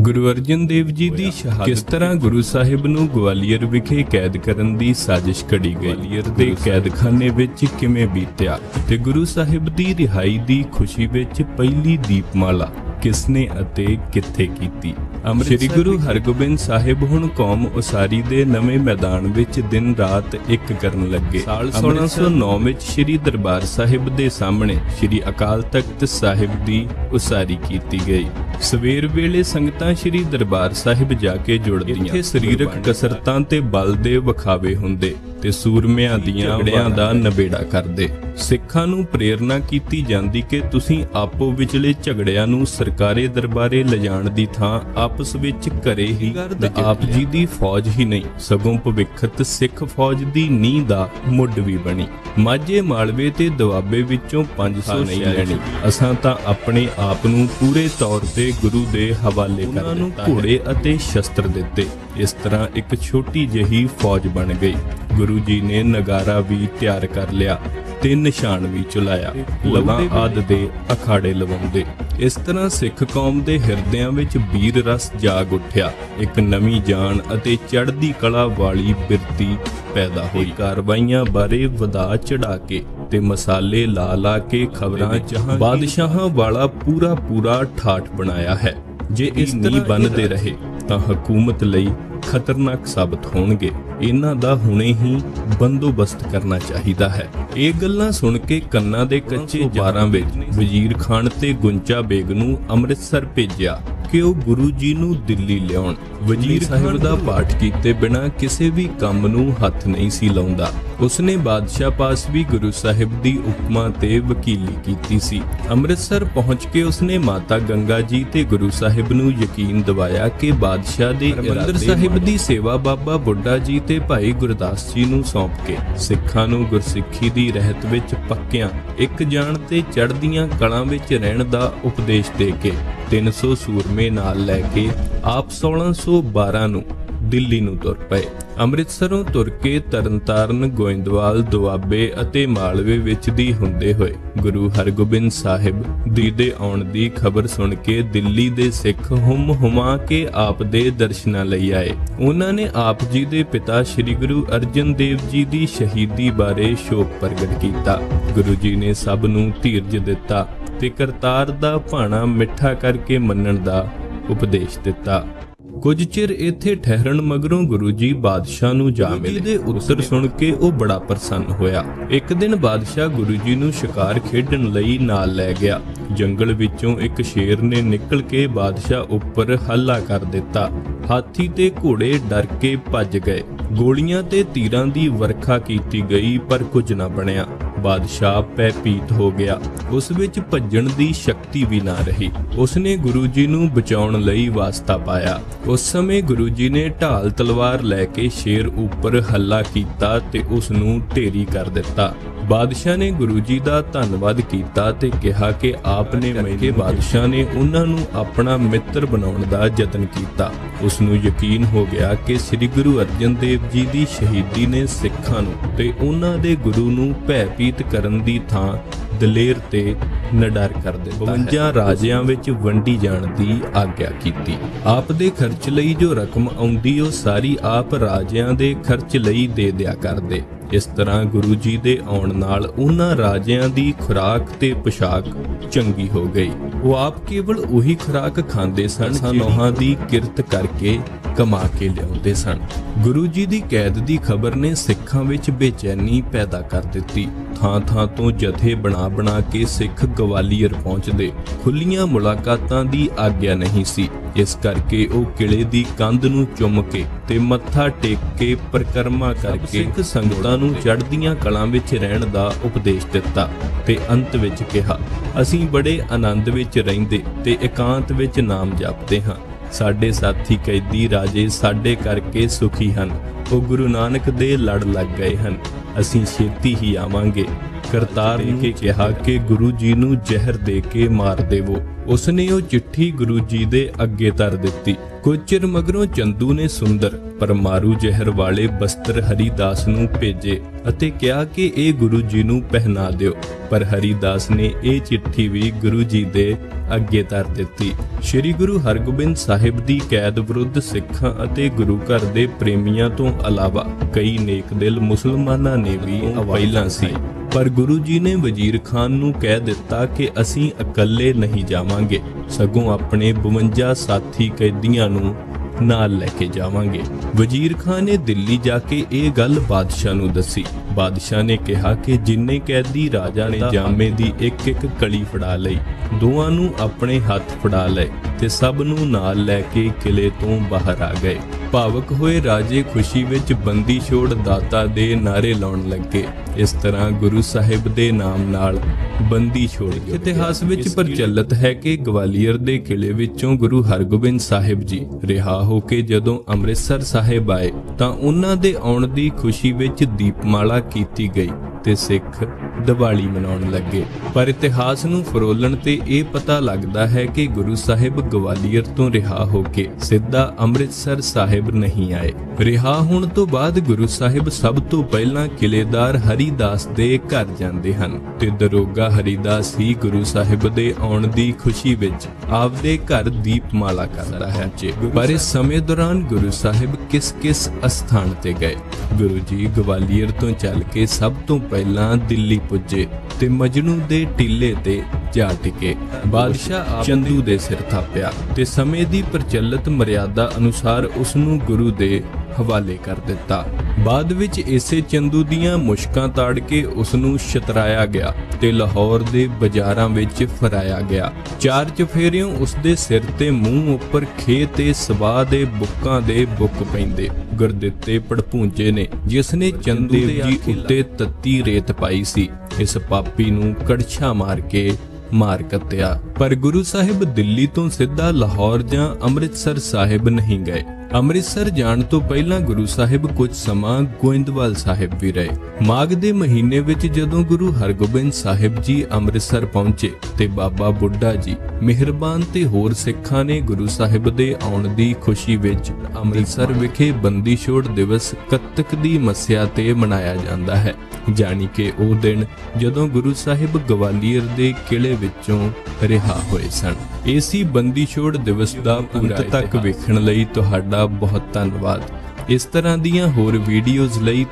ਗੁਰੂ ਅਰਜਨ ਦੇਵ ਜੀ ਦੀ ਸ਼ਹਾਦਤ ਕਿਸ ਤਰ੍ਹਾਂ ਗੁਰੂ ਸਾਹਿਬ ਨੂੰ ਗਵਾਲੀਅਰ ਵਿਖੇ ਕੈਦ ਕਰਨ ਦੀ ਸਾਜ਼ਿਸ਼ ਘੜੀ ਗਈ? ਗਵਾਲੀਅਰ ਦੇ ਕੈਦਖਾਨੇ ਵਿੱਚ ਕਿਵੇਂ ਬੀਤਿਆ? ਤੇ ਗੁਰੂ ਸਾਹਿਬ ਦੀ ਰਿਹਾਈ ਦੀ ਖੁਸ਼ੀ ਵਿੱਚ ਪਹਿਲੀ ਦੀਪਮਾਲਾ ਕਿਸਨੇ ਅਤੇ ਕਿੱਥੇ ਕੀਤੀ? ਸ੍ਰੀ ਗੁਰੂ ਹਰਗੋਬਿੰਦ ਸਾਹਿਬ ਹੁਣ ਕੌਮ ਉਸਾਰੀ ਦੇ ਨਵੇਂ ਮੈਦਾਨ ਵਿੱਚ ਦਿਨ ਰਾਤ ਇੱਕ ਕਰਨ ਲੱਗੇ। ਸਾਲ 1609 ਵਿੱਚ ਸ੍ਰੀ ਦਰਬਾਰ ਸਾਹਿਬ ਦੇ ਸਾਹਮਣੇ ਸ੍ਰੀ ਅਕਾਲ ਤਖਤ ਸਾਹਿਬ ਦੀ ਉਸਾਰੀ ਕੀਤੀ ਗਈ। ਸਵੇਰ ਵੇਲੇ ਸੰਗਤਾਂ ਸ੍ਰੀ ਦਰਬਾਰ ਸਾਹਿਬ ਜਾ ਕੇ ਜੁੜਦੀਆਂ। ਇੱਥੇ ਸਰੀਰਕ ਕਸਰਤਾਂ ਤੇ ਬਲ ਦੇ ਵਿਖਾਵੇ ਹੁੰਦੇ ਤੇ ਸੂਰਮਿਆਂ ਦੀਆਂ ਵੜਿਆਂ ਦਾ ਨਬੇੜਾ ਕਰਦੇ। ਸਿੱਖਾਂ ਨੂੰ ਪ੍ਰੇਰਣਾ ਕੀਤੀ ਜਾਂਦੀ ਕਿ ਤੁਸੀਂ ਆਪੋ ਵਿਚਲੇ ਝਗੜਿਆਂ ਨੂੰ ਸਰਕਾਰੇ ਦਰਬਾਰੇ ਲਿਜਾਣ ਦੀ ਥਾਂ ਆਪਸ ਵਿੱਚ ਘਰੇ ਹੀ ਆਪ ਜੀ ਦੀ ਫੌਜ ਹੀ ਨਹੀਂ ਸਗੋਂ ਭਵਿੱਖਤ ਸਿੱਖ ਫੌਜ ਦੀ ਨੀਂਹ ਦਾ ਮੁੱਢ ਵੀ ਬਣੀ। ਮਾਝੇ ਮਾਲਵੇ ਤੇ ਦੁਆਬੇ ਵਿੱਚੋਂ 500 ਨਹੀਂ ਲੈਣੀ। ਅਸਾਂ ਤਾਂ ਆਪਣੇ ਆਪ ਨੂੰ ਪੂਰੇ ਤੌਰ ਤੇ ਗੁਰੂ ਦੇ ਹਵਾਲੇ ਕਰ ਦਿੱਤਾ ਨੂੰ ਘੋੜੇ ਅਤੇ ਸ਼ਸਤਰ ਦਿੱਤੇ। ਇਸ ਤਰ੍ਹਾਂ ਇੱਕ ਛੋਟੀ ਜਿਹੀ ਫੌਜ ਬਣ ਗਈ। ਗੁਰੂ ਜੀ ਨੇ ਨਗਾਰਾ ਵੀ ਤਿਆਰ ਕਰ ਲਿਆ ਤੇ ਨਿਸ਼ਾਨ ਵੀ ਚੁਲਾਇਆ। ਲਵਾਂ ਆਦ ਦੇ ਅਖਾੜੇ ਲਵਾਉਂਦੇ। ਇਸ ਤਰ੍ਹਾਂ ਸਿੱਖ ਕੌਮ ਦੇ ਹਿਰਦਿਆਂ ਵਿੱਚ ਵੀਰ ਰਸ ਜਾਗ ਉੱਠਿਆ। ਇੱਕ ਨਵੀਂ ਜਾਨ ਅਤੇ ਚੜ੍ਹਦੀ ਕਲਾ ਵਾਲੀ ਬਿਰਤੀ ਪੈਦਾ ਹੋਈ। ਕਾਰਵਾਈਆਂ ਬਾਰੇ ਵਧਾ ਚੜਾ ਕੇ ਤੇ ਮਸਾਲੇ ਲਾ ਲਾ ਕੇ ਖਬਰਾਂ ਜਹਾਂ ਬਾਦਸ਼ਾਹਾਂ ਵਾਲਾ ਪੂਰਾ ਪੂਰਾ ਠਾਠ ਬਣਾਇਆ ਹੈ। ਜੇ ਇਸ ਨੀ ਬੰਨਦੇ ਰਹੇ ਤਾਂ ਹਕੂਮਤ ਲਈ ਖਤਰਨਾਕ ਸਾਬਤ ਹੋਣਗੇ। ਇਹਨਾਂ ਦਾ ਹੁਣੇ ਹੀ ਬੰਦੋਬਸਤ ਕਰਨਾ ਚਾਹੀਦਾ ਹੈ। ਇਹ ਗੱਲਾਂ ਸੁਣ ਕੇ ਕੰਨਾਂ ਦੇ ਕੱਚੇ 12 ਵਿੱਚ ਵਜ਼ੀਰ ਖਾਨ ਤੇ ਗੁੰਚਾ ਬੇਗ ਨੂੰ ਅੰਮ੍ਰਿਤਸਰ ਭੇਜਿਆ ਕਿ ਉਹ ਗੁਰੂ ਜੀ ਨੂੰ ਦਿੱਲੀ ਲਿਆਉਣ। ਵਜ਼ੀਰ ਸਾਹਿਬ ਦਾ ਪਾਠ ਕੀਤੇ ਬਿਨਾ ਕਿਸੇ ਵੀ ਕੰਮ ਨੂੰ ਹੱਥ ਨਹੀਂ ਸੀ ਲਾਉਂਦਾ। ਉਸਨੇ ਬਾਦਸ਼ਾਹ ਪਾਸ ਵੀ ਗੁਰੂ ਸਾਹਿਬ ਦੀ ਉਪਮਾ ਤੇ ਵਕੀਲੀ ਕੀਤੀ ਸੀ। ਅੰਮ੍ਰਿਤਸਰ ਪਹੁੰਚ ਕੇ ਉਸਨੇ ਮਾਤਾ ਗੰਗਾ ਜੀ ਤੇ ਗੁਰੂ ਸਾਹਿਬ ਨੂੰ ਯਕੀਨ ਦਿਵਾਇਆ ਕਿ ਬਾਦਸ਼ਾਹ ਦੇ ਇਰਾਦੇ ਸਾਹਿਬ ਦੀ ਸੇਵਾ ਬਾਬਾ ਬੁੱਢਾ ਜੀ ਤੇ ਭਾਈ ਗੁਰਦਾਸ ਜੀ ਨੂੰ ਸੌਂਪ ਕੇ ਸਿੱਖਾਂ ਨੂੰ ਗੁਰਸਿੱਖੀ ਦੀ ਰਹਿਤ ਵਿੱਚ ਪੱਕਿਆਂ, ਇੱਕ ਜਾਣ ਤੇ ਚੜ੍ਹਦੀਆਂ ਕਲਾਂ ਵਿੱਚ ਰਹਿਣ ਦਾ ਉਪਦੇਸ਼ ਦੇ ਕੇ 300 ਸੂਰਮੇ ਨਾਲ ਲੈ ਕੇ ਆਪ 1612 ਨੂੰ ਦਿੱਲੀ ਨੂੰ ਤੁਰ ਪਏ। ਅੰਮ੍ਰਿਤਸਰੋਂ ਤੁਰ ਕੇ ਤਰਨਤਾਰਨ, ਗੋਇੰਦਵਾਲ, ਦੁਆਬੇ ਅਤੇ ਮਾਲਵੇ ਵਿੱਚ ਦੀ ਹੁੰਦੇ ਹੋਏ ਗੁਰੂ ਹਰਗੋਬਿੰਦ ਸਾਹਿਬ ਦੀ ਦੇ ਆਉਣ ਦੀ ਖਬਰ ਸੁਣ ਕੇ ਦਿੱਲੀ ਦੇ ਸਿੱਖ ਹੁਮ ਹੁਮਾ ਕੇ ਆਪ ਦੇ ਦਰਸ਼ਨਾਂ ਲਈ ਆਏ। ਉਹਨਾਂ ਨੇ ਆਪ ਜੀ ਦੇ ਪਿਤਾ ਸ੍ਰੀ ਗੁਰੂ ਅਰਜਨ ਦੇਵ ਜੀ ਦੀ ਸ਼ਹੀਦੀ ਬਾਰੇ ਸ਼ੋਕ ਪ੍ਰਗਟ ਕੀਤਾ। ਗੁਰੂ ਜੀ ਨੇ ਸਭ ਨੂੰ ਧੀਰਜ ਦਿੱਤਾ ਤੇ ਕਰਤਾਰ ਦਾ ਭਾਣਾ ਮਿੱਠਾ ਕਰਕੇ ਮੰਨਣ ਦਾ ਉਪਦੇਸ਼ ਦਿੱਤਾ। ਕੁਝ ਚਿਰ ਇੱਥੇ ਠਹਿਰਨ ਮਗਰੋਂ ਗੁਰੂ ਜੀ ਬਾਦਸ਼ਾਹ ਨੂੰ ਜਾ ਮਿਲੇ। ਦੇ ਉੱਤਰ ਸੁਣ ਕੇ ਉਹ ਬੜਾ ਪ੍ਰਸੰਨ ਹੋਇਆ। ਇੱਕ ਦਿਨ ਬਾਦਸ਼ਾਹ ਗੁਰੂ ਜੀ ਨੂੰ ਸ਼ਿਕਾਰ ਖੇਡਣ ਲਈ ਨਾਲ ਲੈ ਗਿਆ। ਜੰਗਲ ਵਿੱਚੋਂ ਇੱਕ ਸ਼ੇਰ ਨੇ ਨਿਕਲ ਕੇ ਬਾਦਸ਼ਾਹ ਉੱਪਰ ਹੱਲਾ ਕਰ ਦਿੱਤਾ। ਹਾਥੀ ਤੇ ਘੋੜੇ ਡਰ ਕੇ ਭੱਜ ਗਏ। ਗੋਲੀਆਂ ਤੇ ਤੀਰਾਂ ਦੀ ਵਰਖਾ ਕੀਤੀ ਗਈ ਪਰ ਕੁਝ ਨਾ ਬਣਿਆ। ਬਾਦਸ਼ਾਹ ਭੈਭੀਤ ਹੋ ਗਿਆ। ਉਸ ਵਿੱਚ ਭੱਜਣ ਦੀ ਸ਼ਕਤੀ ਵੀ ਨਾ ਰਹੀ। ਉਸਨੇ ਗੁਰੂ ਜੀ ਨੂੰ ਬਚਾਉਣ ਲਈ ਵਾਸਤਾ ਪਾਇਆ। ਉਸ ਸਮੇਂ ਗੁਰੂ ਜੀ ਨੇ ਢਾਲ ਤਲਵਾਰ ਲੈ ਕੇ ਸ਼ੇਰ ਉੱਪਰ ਹੱਲਾ ਕੀਤਾ ਤੇ ਉਸ ਨੂੰ ਢੇਰੀ ਕਰ ਦਿੱਤਾ। ਬਾਦਸ਼ਾਹ ਨੇ ਗੁਰੂ ਜੀ ਦਾ ਧੰਨਵਾਦ ਕੀਤਾ ਤੇ ਕਿਹਾ ਕਿ ਆਪ ਨੇ ਕੇ ਬਾਦਸ਼ਾਹ ਨੇ ਉਹਨਾਂ ਨੂੰ ਆਪਣਾ ਮਿੱਤਰ ਬਣਾਉਣ ਦਾ ਯਤਨ ਕੀਤਾ। ਉਸ ਨੂੰ ਯਕੀਨ ਹੋ ਗਿਆ ਕਿ ਸ੍ਰੀ ਗੁਰੂ ਅਰਜਨ ਦੇਵ ਜੀ ਦੀ ਸ਼ਹੀਦੀ ਨੇ ਸਿੱਖਾਂ ਨੂੰ ਤੇ ਉਹਨਾਂ ਦੇ ਗੁਰੂ ਨੂੰ ਭੈਭੀਤ ਕਰਨ ਦੀ ਥਾਂ ਦਲੇਰ ਤੇ ਨਡਰ ਕਰ ਦਿੱਤਾ 52 ਰਾਜਿਆਂ ਵਿੱਚ ਵੰਡੀ ਜਾਣ ਦੀ ਆਗਿਆ ਕੀਤੀ। ਆਪ ਦੇ ਖਰਚ ਲਈ ਜੋ ਰਕਮ ਆਉਂਦੀ ਉਹ ਸਾਰੀ ਆਪ ਰਾਜਿਆਂ ਦੇ ਖਰਚ ਲਈ ਦੇ ਦਿਆ ਕਰਦੇ। ਇਸ ਤਰ੍ਹਾਂ ਗੁਰੂ ਜੀ ਦੇ ਆਉਣ ਨਾਲ ਉਹਨਾਂ ਰਾਜਿਆਂ ਦੀ ਖੁਰਾਕ ਤੇ ਪੋਸ਼ਾਕ ਚੰਗੀ ਹੋ ਗਈ। ਉਹ ਆਪ ਕੇਵਲ ਉਹੀ ਖੁਰਾਕ ਖਾਂਦੇ ਸਨ ਨੋਹਾਂ ਦੀ ਕਿਰਤ ਕਰਕੇ ਕਮਾ ਕੇ ਲਿਆਉਂਦੇ ਸਨ। ਗੁਰੂ ਜੀ ਦੀ ਕੈਦ ਦੀ ਖਬਰ ਨੇ ਸਿੱਖਾਂ ਵਿੱਚ ਬੇਚੈਨੀ ਪੈਦਾ ਕਰ ਦਿੱਤੀ। ਥਾਂ ਥਾਂ ਤੋਂ ਜਥੇ ਬਣਾ ਬਣਾ ਕੇ ਸਿੱਖ ਗਵਾਲੀਅਰ ਪਹੁੰਚਦੇ। ਖੁੱਲੀਆਂ ਮੁਲਾਕਾਤਾਂ ਦੀ ਆਗਿਆ ਨਹੀਂ ਸੀ। ਇਸ ਕਰਕੇ ਉਹ ਕਿਲੇ ਦੀ ਕੰਧ ਨੂੰ ਚੁੰਮ ਕੇ ਤੇ ਮੱਥਾ ਟੇਕ ਕੇ ਪਰਕਰਮਾ ਕਰਕੇ ਸਿੱਖ ਸੰਗਤਾਂ ਨੂੰ ਚੜ੍ਹਦੀਆਂ ਕਲਾਂ ਵਿੱਚ ਰਹਿਣ ਦਾ ਉਪਦੇਸ਼ ਦਿੱਤਾ ਤੇ ਅੰਤ ਵਿੱਚ ਕਿਹਾ ਅਸੀਂ ਬੜੇ ਆਨੰਦ ਵਿੱਚ ਰਹਿੰਦੇ ਤੇ ਇਕਾਂਤ ਵਿੱਚ ਨਾਮ ਜਪਦੇ ਹਾਂ। ਸਾਡੇ ਸਾਥੀ ਕੈਦੀ ਰਾਜੇ ਸਾਡੇ ਕਰਕੇ ਸੁਖੀ ਹਨ। ਉਹ ਗੁਰੂ ਨਾਨਕ ਦੇ ਲੜ ਲੱਗ ਗਏ ਹਨ। ਅਸੀਂ ਛੇਤੀ ਹੀ ਆਵਾਂਗੇ। ਕਰਤਾਰ ਨੇ ਕਿਹਾ ਕਿ ਗੁਰੂ ਜੀ ਨੂੰ ਜ਼ਹਿਰ ਦੇ ਕੇ ਮਾਰ ਦੇਵੋ। ਉਸਨੇ ਉਹ ਚਿੱਠੀ ਗੁਰੂ ਜੀ ਦੇ ਅੱਗੇ ਧਰ ਦਿੱਤੀ। ਕੁਝ ਚਿਰ ਮਗਰੋਂ ਚੰਦੂ ਨੇ ਸੁੰਦਰ ਪਰਮਾਰੂ ਜ਼ਹਿਰ ਵਾਲੇ ਬਸਤਰ ਹਰੀਦਾਸ ਨੂੰ ਭੇਜੇ ਅਤੇ ਕਿਹਾ ਕਿ ਇਹ ਗੁਰੂ ਜੀ ਨੂੰ ਪਹਿਨਾ ਦਿਓ। ਪਰ ਹਰੀਦਾਸ ਨੇ ਇਹ ਚਿੱਠੀ ਵੀ ਗੁਰੂ ਜੀ ਦੇ ਅੱਗੇ ਧਰ ਦਿੱਤੀ। ਸ੍ਰੀ ਗੁਰੂ ਹਰਗੋਬਿੰਦ ਸਾਹਿਬ ਦੀ ਕੈਦ ਵਿਰੁੱਧ ਸਿੱਖਾਂ ਅਤੇ ਗੁਰੂ ਘਰ ਦੇ ਪ੍ਰੇਮੀਆਂ ਤੋਂ ਇਲਾਵਾ ਕਈ ਨੇਕ ਦਿਲ ਮੁਸਲਮਾਨਾਂ ਨੇ ਵੀ ਪਹਿਲਾਂ ਸੀ। ਪਰ ਗੁਰੂ ਜੀ ਨੇ ਵਜ਼ੀਰ ਖਾਨ ਨੂੰ ਕਹਿ ਦਿੱਤਾ ਕਿ ਅਸੀਂ ਇਕੱਲੇ ਨਹੀਂ ਜਾਵਾਂਗੇ। ਸਗੋਂ ਆਪਣੇ 52 ਸਾਥੀ ਕੈਦੀਆਂ ਨੂੰ ਨਾਲ ਲੈ ਕੇ ਜਾਵਾਂਗੇ। ਵਜ਼ੀਰ ਖਾਨ ਨੇ ਦਿੱਲੀ ਜਾ ਕੇ ਇਹ ਗੱਲ ਬਾਦਸ਼ਾਹ ਨੂੰ ਦੱਸੀ। ਬਾਦਸ਼ਾਹ ਨੇ ਕਿਹਾ ਕਿ ਜਿੰਨੇ ਕੈਦੀ ਰਾਜਾ ਨੇ ਜਾਮੇ ਦੀ ਇੱਕ ਇੱਕ ਕਲੀ ਫੜਾ ਲਈ, ਦੋਵਾਂ ਨੂੰ ਆਪਣੇ ਹੱਥ ਫੜਾ ਲਏ ਤੇ ਸਭ ਨੂੰ ਨਾਲ ਲੈ ਕੇ ਕਿਲੇ ਤੋਂ ਬਾਹਰ ਆ ਗਏ। ਭਾਵਕ ਹੋਏ ਰਾਜੇ ਖੁਸ਼ੀ ਵਿੱਚ ਬੰਦੀ ਛੋੜ ਦਾਤਾ ਦੇ ਨਾਰੇ ਲਾਉਣ ਲੱਗੇ। ਇਸ ਤਰ੍ਹਾਂ ਗੁਰੂ ਸਾਹਿਬ ਦੇ ਨਾਮ ਨਾਲ ਬੰਦੀ ਛੋੜ ਇਤਿਹਾਸ ਵਿੱਚ ਪ੍ਰਚਲਿਤ ਹੈ ਕਿ ਗਵਾਲੀਅਰ ਦੇ ਕਿਲੇ ਵਿੱਚੋਂ ਗੁਰੂ ਹਰਗੋਬਿੰਦ ਸਾਹਿਬ ਜੀ ਰਿਹਾ ਹੋ ਕੇ ਜਦੋਂ ਅੰਮ੍ਰਿਤਸਰ ਸਾਹਿਬ ਆਏ ਤਾਂ ਉਹਨਾਂ ਦੇ ਆਉਣ ਦੀ ਖੁਸ਼ੀ ਵਿੱਚ ਦੀਪਮਾਲਾ ਕੀਤੀ ਗਈ। ਤੇ ਸਿੱਖ ਦੀਵਾਲੀ ਮਨਾਉਣ ਲੱਗੇ। ਪਰ ਇਤਿਹਾਸ ਨੂੰ ਫਰੋਲਣ ਤੇ ਇਹ ਪਤਾ ਲੱਗਦਾ ਹੈ ਕਿ ਗੁਰੂ ਸਾਹਿਬ ਗਵਾਲੀਅਰ ਤੋਂ ਰਿਹਾ ਹੋ ਕੇ ਸਿੱਧਾ ਅੰਮ੍ਰਿਤਸਰ ਸਾਹਿਬ ਨਹੀਂ ਆਏ। ਰਿਹਾ ਹੋਣ ਤੋਂ ਬਾਅਦ ਗੁਰੂ ਸਾਹਿਬ ਸਭ ਤੋਂ ਪਹਿਲਾਂ ਕਿਲੇਦਾਰ ਹਰੀਦਾਸ ਦੇ ਘਰ ਜਾਂਦੇ ਹਨ ਤੇ ਦਰੋਗਾ ਹਰੀਦਾਸ ਹੀ ਗੁਰੂ ਸਾਹਿਬ ਦੇ ਆਉਣ ਦੀ ਖੁਸ਼ੀ ਵਿੱਚ ਆਪਦੇ ਘਰ ਦੀਪਮਾਲਾ ਕਰਦਾ ਹੈ। ਪਰ ਇਸ ਸਮੇਂ ਦੌਰਾਨ ਗੁਰੂ ਸਾਹਿਬ ਕਿਸ-ਕਿਸ ਅਸਥਾਨ ਤੇ ਗਏ? ਗੁਰੂ ਜੀ ਗਵਾਲੀਅਰ ਤੋਂ ਚੱਲ ਕੇ ਸਭ ਤੋਂ ਪਹਿਲਾਂ ਦਿੱਲੀ ਪੁੱਜੇ ਤੇ ਮਜਨੂ ਦੇ ਟਿੱਲੇ ਤੇ ਜਾ ਟਿਕੇ। ਬਾਦਸ਼ਾਹ ਚੰਦੂ ਦੇ ਸਿਰ ਥਾਪਿਆ ਤੇ ਸਮੇਂ ਦੀ ਪ੍ਰਚਲਿਤ ਮਰਿਆਦਾ ਅਨੁਸਾਰ ਉਸ ਨੂੰ ਗੁਰੂ ਦੇ ਹਵਾਲੇ ਕਰ ਦਿੱਤਾ। ਬਾਅਦ ਵਿੱਚ ਇਸੇ ਚੰਦੂ ਦੀਆਂ ਮੁਸ਼ਕਾਂ ਤਾੜ ਕੇ ਉਸ ਨੂੰ ਛਤਰਾਇਆ ਗਿਆ ਤੇ ਲਾਹੌਰ ਦੇ ਬਾਜ਼ਾਰਾਂ ਵਿੱਚ ਫਰਾਇਆ ਗਿਆ। ਚਾਰ ਚਫੇਰਿਓਂ ਉਸ ਦੇ ਸਿਰ ਤੇ ਮੂੰਹ ਉੱਪਰ ਖੇ ਤੇ ਸਵਾ ਦੇ ਬੁੱਕਾਂ ਦੇ ਬੁੱਕ ਪੈਂਦੇ ਗੁਰਦਿੱਤੇ ਪੜਪੂੰਜੇ ਨੇ ਜਿਸ ਨੇ ਚੰਦੂ ਜੀ ਉੱਤੇ ਤੱਤੀ ਰੇਤ ਪਾਈ ਸੀ। ਇਸ ਪਾਪੀ ਨੂੰ ਕੜਛਾ ਮਾਰ ਕੇ ਮਾਰ ਕੱਤਿਆ। ਪਰ ਗੁਰੂ ਸਾਹਿਬ ਦਿੱਲੀ ਤੋਂ ਸਿੱਧਾ ਲਾਹੌਰ ਜਾਂ ਅੰਮ੍ਰਿਤਸਰ ਸਾਹਿਬ ਨਹੀਂ ਗਏ। ਅੰਮ੍ਰਿਤਸਰ ਜਾਣ ਤੋਂ ਪਹਿਲਾਂ ਗੁਰੂ ਸਾਹਿਬ ਕੁਝ ਸਮਾਂ ਗੋਇੰਦਵਾਲ ਸਾਹਿਬ ਵੀ ਰਹੇ। ਮਾਘ ਦੇ ਮਹੀਨੇ ਵਿੱਚ ਜਦੋਂ ਗੁਰੂ ਹਰਗੋਬਿੰਦ ਸਾਹਿਬ ਜੀ ਅੰਮ੍ਰਿਤਸਰ ਪਹੁੰਚੇ ਤੇ ਬਾਬਾ ਬੁੱਢਾ ਜੀ ਮਿਹਰਬਾਨ ਤੇ ਹੋਰ ਸਿੱਖਾਂ ਨੇ ਗੁਰੂ ਸਾਹਿਬ ਦੇ ਆਉਣ ਦੀ ਖੁਸ਼ੀ ਵਿੱਚ ਅੰਮ੍ਰਿਤਸਰ ਵਿਖੇ ਬੰਦੀ ਛੋੜ ਦਿਵਸ ਕੱਤਕ ਦੀ ਮੱਸਿਆ ਤੇ ਮਨਾਇਆ ਜਾਂਦਾ ਹੈ। ਜਾਣੀ ਕਿ ਉਹ ਦਿਨ ਜਦੋਂ ਗੁਰੂ ਸਾਹਿਬ ਗਵਾਲੀਅਰ ਦੇ ਕਿਲੇ ਵਿੱਚੋਂ ਰਿਹਾ ਹੋਏ ਸਨ। ਏਸੀ ਬੰਦੀ ਛੋੜ ਦਿਵਸ ਦਾ ਅੰਤ ਤੱਕ ਵੇਖਣ ਲਈ ਤੁਹਾਡਾ ਬਹੁਤ ਧੰਨਵਾਦ। ਇਸ ਤਰ੍ਹਾਂ ਦੀਆਂ ਹੋਰ ਵੀਡੀਓਜ਼ ਲਈ